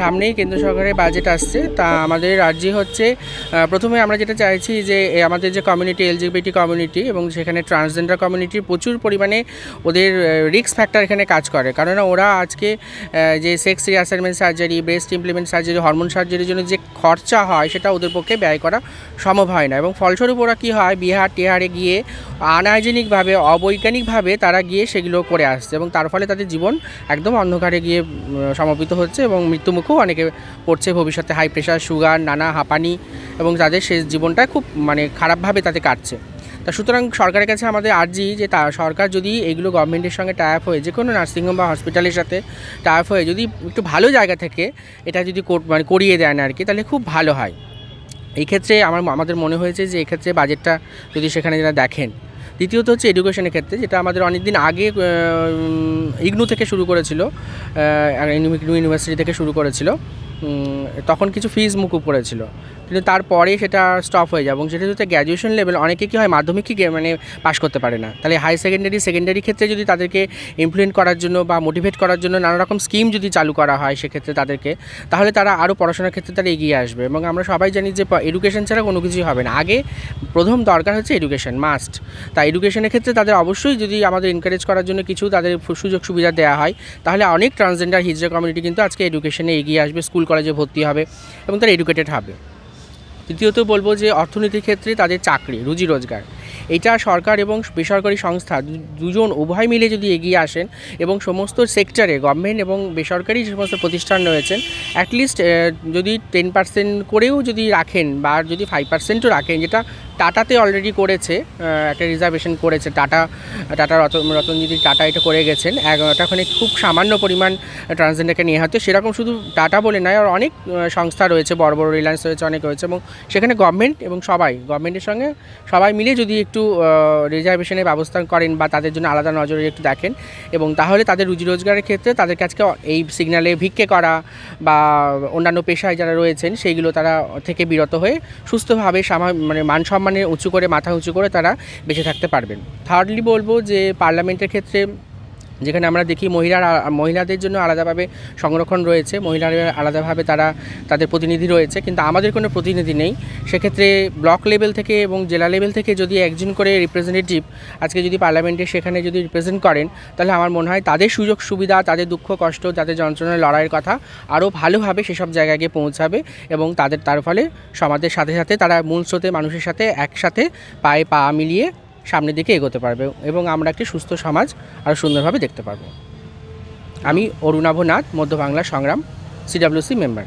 সামনেই কেন্দ্র সরকারের বাজেট আসছে। তা আমাদের রাজ্যে হচ্ছে প্রথমে আমরা যেটা চাইছি যে আমাদের যে কমিউনিটি এলজিবিটি কমিউনিটি এবং সেখানে ট্রান্সজেন্ডার কমিউনিটির প্রচুর পরিমাণে ওদের রিস্ক ফ্যাক্টর এখানে কাজ করে। কারণ ওরা আজকে যে sex reassignment surgery breast implement surgery hormone সার্জারির জন্য যে খরচা হয়, সেটা ওদের পক্ষে ব্যয় করা সম্ভব হয় না। এবং ফলস্বরূপ ওরা কী হয়, বিহার টিহারে গিয়ে আনহাইজেনিকভাবে অবৈজ্ঞানিকভাবে তারা গিয়ে সেগুলো করে আসছে এবং তার ফলে তাদের জীবন একদম অন্ধকারে গিয়ে সমাপিত হচ্ছে এবং মৃত্যুমুখেও অনেকে পড়ছে ভবিষ্যতে হাই প্রেশার সুগার নানা হাঁপানি এবং তাদের শেষ জীবনটা খুব মানে খারাপভাবে তাতে কাটছে। তা সুতরাং সরকারের কাছে আমাদের আর্জি যে তা সরকার যদি এগুলো গভর্নমেন্টের সঙ্গে টাই হয়ে যে কোনো নার্সিংহোম বা হসপিটালের সাথে টাই হয়ে যদি একটু ভালো জায়গা থেকে এটা যদি মানে করিয়ে দেন আর কি তাহলে খুব ভালো হয়। এই ক্ষেত্রে আমার, আমাদের মনে হয়েছে যে এক্ষেত্রে বাজেটটা যদি সেখানে যারা দেখেন দ্বিতীয়ত হচ্ছে এডুকেশনের ক্ষেত্রে, যেটা আমাদের অনেক দিন আগে ইগনু থেকে শুরু করেছিল ইউনিভার্সিটি থেকে শুরু করেছিল। তখন কিছু ফিজ মুকুব করেছিল। কিন্তু তারপরে সেটা স্টপ হয়ে যায় এবং সেটা হচ্ছে গ্র্যাজুয়েশন লেভেল অনেকে কী হয় মাধ্যমিকই গে- মানে পাশ করতে পারে না। তাহলে হাই সেকেন্ডারি সেকেন্ডারি ক্ষেত্রে যদি তাদেরকে ইমপ্লিমেন্ট করার জন্য বা মোটিভেট করার জন্য নানা রকম স্কিম যদি চালু করা হয় সেক্ষেত্রে তাদেরকে, তাহলে তারা আরও পড়াশোনার ক্ষেত্রে তারা এগিয়ে আসবে এবং আমরা সবাই জানি যে এডুকেশন ছাড়া কোনো কিছুই হবে না। আগে প্রথম দরকার হচ্ছে এডুকেশন মাস্ট তাই এডুকেশনের ক্ষেত্রে তাদের অবশ্যই যদি আমাদের এনকারেজ করার জন্য কিছু তাদের সুযোগ সুবিধা দেওয়া হয়, তাহলে অনেক ট্রান্সজেন্ডার হিজড়া কমিউনিটি কিন্তু আজকে এডুকেশনে এগিয়ে আসবে স্কুল কলেজে ভর্তি হবে এবং তারা এডুকেটেড হবে। তৃতীয়ত বলব যে অর্থনীতির ক্ষেত্রে তাদের চাকরি, রুজি রোজগার। এটা সরকার এবং বেসরকারি সংস্থা দুজন উভয় মিলে যদি এগিয়ে আসেন এবং সমস্ত সেক্টরে গভর্নমেন্ট এবং বেসরকারি যে সমস্ত প্রতিষ্ঠান রয়েছেন অ্যাটলিস্ট যদি টেন পার্সেন্ট করেও যদি রাখেন বা যদি ফাইভ পার্সেন্টও রাখেন, যেটা টাটাতে অলরেডি করেছে একটা রিজার্ভেশন করেছে, টাটা টাটা রতন রতনজিৎ টাটা এটা করে গেছেন ওখানে খুব সামান্য পরিমাণ ট্রান্সজেন্ডারকে নিয়ে হয়তো সেরকম শুধু টাটা বলে নয়, আর অনেক সংস্থা রয়েছে, বড় বড় রিলায়েন্স রয়েছে, অনেক রয়েছে, এবং সেখানে গভর্নমেন্ট এবং সবাই গভর্নমেন্টের সঙ্গে সবাই মিলে যদি একটু রিজার্ভেশনের ব্যবস্থা করেন বা তাদের জন্য আলাদা নজরে একটু দেখেন এবং তাহলে তাদের রুজি রোজগারের ক্ষেত্রে তাদের কাছে এই সিগনালে ভিক্ষে করা বা অন্যান্য পেশায় যারা রয়েছেন সেইগুলো তারা থেকে বিরত হয়ে সুস্থভাবে মানে মান সম্মানে উঁচু করে, মাথা উঁচু করে তারা বেঁচে থাকতে পারবেন। থার্ডলি বলব যে পার্লামেন্টের ক্ষেত্রে যেখানে আমরা দেখি মহিলারা, মহিলাদের জন্য আলাদাভাবে সংরক্ষণ রয়েছে, মহিলারা আলাদাভাবে তারা, তাদের প্রতিনিধি রয়েছে, কিন্তু আমাদের কোনো প্রতিনিধি নেই। সেক্ষেত্রে ব্লক লেভেল থেকে এবং জেলা লেভেল থেকে যদি একজন করে রিপ্রেজেন্টেটিভ আজকে যদি পার্লামেন্টে সেখানে যদি রিপ্রেজেন্ট করেন, তাহলে আমার মনে হয় তাদের সুযোগ সুবিধা, তাদের দুঃখ কষ্ট, তাদের যন্ত্রণার লড়াইয়ের কথা আরও ভালোভাবে সেসব জায়গায় গিয়ে পৌঁছাবে এবং তাদের, তার ফলে সমাজের সাথে সাথে তারা মূল স্রোতে মানুষের সাথে একসাথে পায়ে পা মিলিয়ে সামনের দিকে এগোতে পারবে এবং আমরা একটি সুস্থ সমাজ আরও সুন্দরভাবে দেখতে পারব। আমি অরুণাভ নাথ, মধ্য বাংলা সংগ্রাম সিডাব্লিউসি মেম্বার